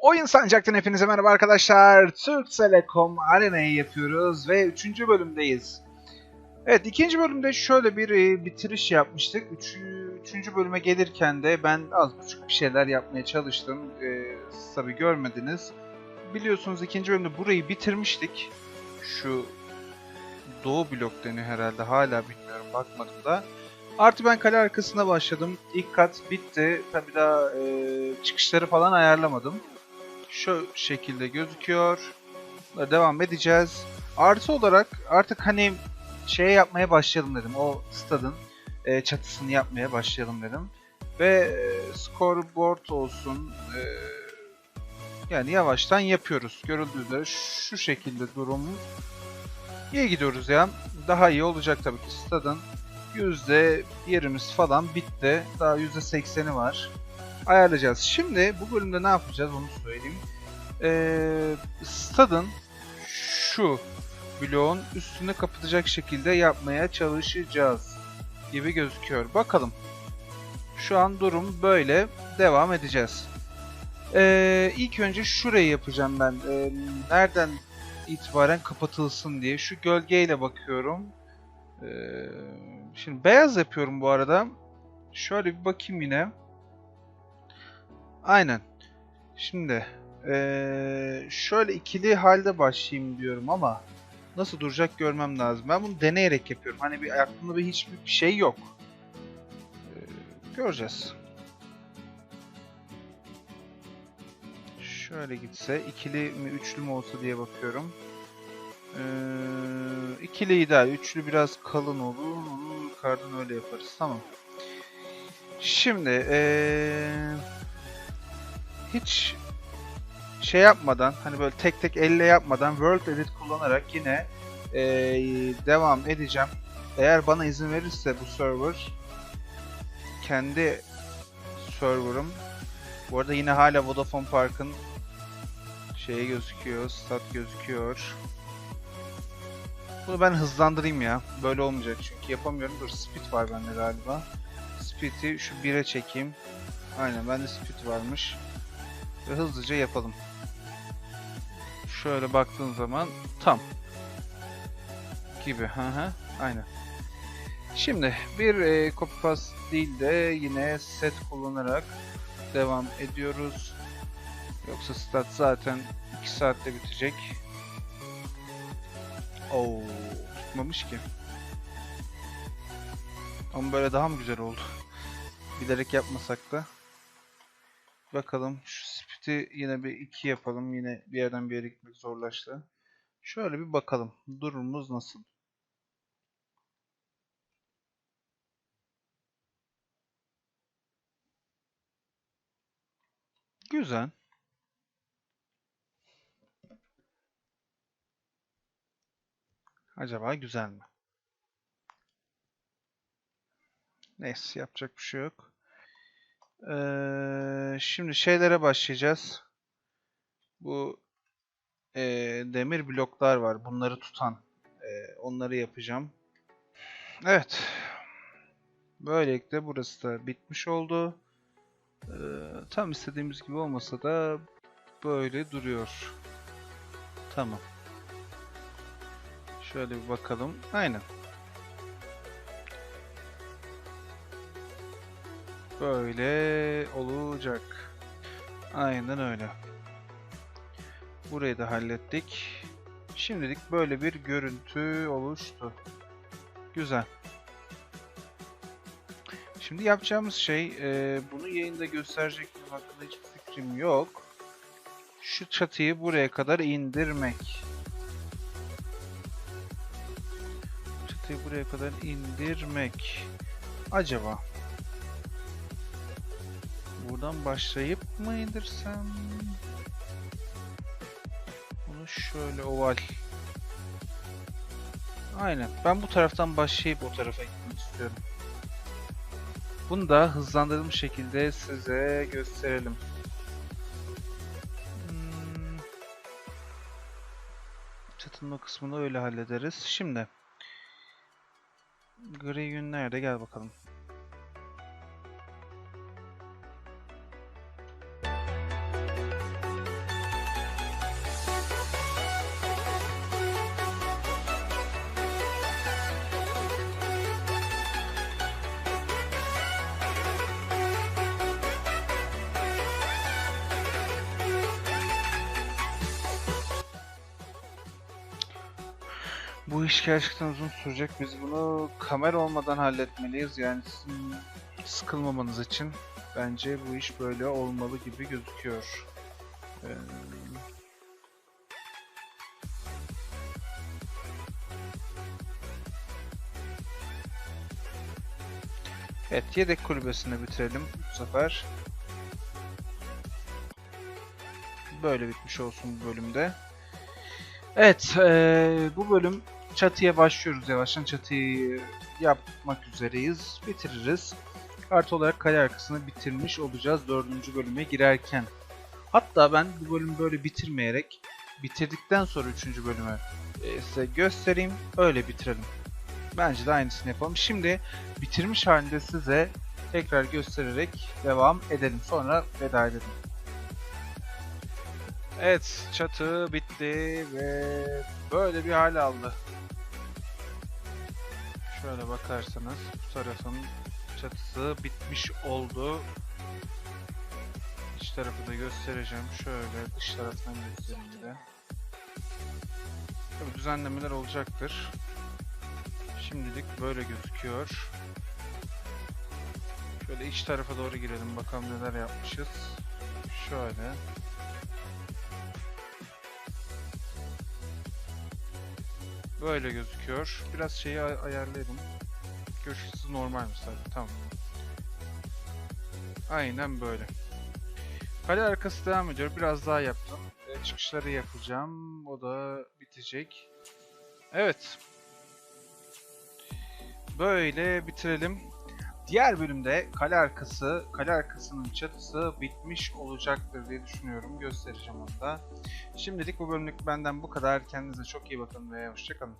Oyun Sancak'tan hepinize merhaba arkadaşlar. Türk Telekom Arena'yı yapıyoruz ve 3. bölümdeyiz. Evet ikinci bölümde şöyle bir e, bitiriş yapmıştık. Üç, üçüncü bölüme gelirken de ben az buçuk bir şeyler yapmaya çalıştım. E, siz tabi görmediniz. Biliyorsunuz ikinci bölümde burayı bitirmiştik. Şu doğu blok deniyor herhalde hala bilmiyorum bakmadım da. Artı ben kale arkasına başladım. İlk kat bitti. Tabi daha e, çıkışları falan ayarlamadım. Şu şekilde gözüküyor. Devam edeceğiz. Artı olarak artık hani şey yapmaya başlayalım dedim. O stadın e, çatısını yapmaya başlayalım dedim. Ve e, scoreboard olsun. e, yani yavaştan yapıyoruz. Görüldüğü üzere şu şekilde durum. İyi gidiyoruz ya. Daha iyi olacak tabii ki stadın. Yüzde yerimiz falan bitti. Daha yüzde sekseni var. Ayarlayacağız. Şimdi bu bölümde ne yapacağız onu söyleyeyim. Ee, stadın şu bloğun üstünü kapatacak şekilde yapmaya çalışacağız gibi gözüküyor. Bakalım. Şu an durum böyle. Devam edeceğiz. Ee, ilk önce şurayı yapacağım ben. Ee, nereden itibaren kapatılsın diye. Şu gölgeyle bakıyorum. Ee, şimdi beyaz yapıyorum bu arada. Şöyle bir bakayım yine. Aynen. Şimdi ee, şöyle ikili halde başlayayım diyorum ama nasıl duracak görmem lazım. Ben bunu deneyerek yapıyorum. Hani bir aklımda bir hiçbir bir şey yok. Ee, göreceğiz. Şöyle gitse ikili mi üçlü mü olsa diye bakıyorum. Ee, ikili ideal. Üçlü biraz kalın olur. Onu yukarıdan öyle yaparız. Tamam. Şimdi ee, hiç şey yapmadan hani böyle tek tek elle yapmadan World Edit kullanarak yine ee, devam edeceğim. Eğer bana izin verirse bu server kendi serverım. Bu arada yine hala Vodafone Park'ın şeyi gözüküyor, stat gözüküyor. Bunu ben hızlandırayım ya. Böyle olmayacak çünkü yapamıyorum. Dur speed var bende galiba. Speed'i şu 1'e çekeyim. Aynen bende speed varmış. Ve hızlıca yapalım. Şöyle baktığın zaman tam. Gibi. Hı hı. Aynen. Şimdi bir e, copy paste değil de yine set kullanarak devam ediyoruz. Yoksa stat zaten 2 saatte bitecek. Oo, tutmamış ki. Ama böyle daha mı güzel oldu? Bilerek yapmasak da. Bakalım şu speed'i yine bir 2 yapalım. Yine bir yerden bir yere gitmek zorlaştı. Şöyle bir bakalım. Durumumuz nasıl? Güzel. Acaba güzel mi? Neyse yapacak bir şey yok. Ee, şimdi şeylere başlayacağız. Bu e, demir bloklar var. Bunları tutan. e, onları yapacağım. Evet. Böylelikle burası da bitmiş oldu. Ee, tam istediğimiz gibi olmasa da böyle duruyor. Tamam. Şöyle bir bakalım. Aynen. Böyle olacak. Aynen öyle. Burayı da hallettik. Şimdilik böyle bir görüntü oluştu. Güzel. Şimdi yapacağımız şey, e, bunu yayında gösterecek hakkında hiçbir fikrim yok. Şu çatıyı buraya kadar indirmek. Çatıyı buraya kadar indirmek. Acaba? Buradan başlayıp mı indirsem? Bunu şöyle oval. Aynen. Ben bu taraftan başlayıp o tarafa gitmek istiyorum. Bunu da hızlandırılmış şekilde size gösterelim. Hmm. Kısmını öyle hallederiz. Şimdi gri yün nerede? Gel bakalım. Bu iş gerçekten uzun sürecek. Biz bunu kamera olmadan halletmeliyiz. Yani sizin sıkılmamanız için bence bu iş böyle olmalı gibi gözüküyor. Ee, Evet, yedek kulübesini bitirelim bu sefer. Böyle bitmiş olsun bu bölümde. Evet, eee, bu bölüm çatıya başlıyoruz yavaştan. Çatıyı yapmak üzereyiz. Bitiririz. Artı olarak kale arkasını bitirmiş olacağız dördüncü bölüme girerken. Hatta ben bu bölümü böyle bitirmeyerek bitirdikten sonra üçüncü bölümü e, size göstereyim. Öyle bitirelim. Bence de aynısını yapalım. Şimdi bitirmiş halinde size tekrar göstererek devam edelim. Sonra veda edelim. Evet, çatı bitti ve böyle bir hal aldı. Şöyle bakarsanız bu tarafın çatısı bitmiş oldu. İç tarafı da göstereceğim. Şöyle dış taraftan göstereyim de. Tabii düzenlemeler olacaktır. Şimdilik böyle gözüküyor. Şöyle iç tarafa doğru girelim bakalım neler yapmışız. Şöyle. Böyle gözüküyor. Biraz şeyi ay- ayarlayalım. Köşesi normalmiş zaten. Tamam. Aynen böyle. Kale arkası devam ediyor. Biraz daha yaptım. E, çıkışları yapacağım. O da bitecek. Evet. Böyle bitirelim. Diğer bölümde kale arkası, kale arkasının çatısı bitmiş olacaktır diye düşünüyorum. Göstereceğim onu da. Şimdilik bu bölümlük benden bu kadar. Kendinize çok iyi bakın ve hoşçakalın.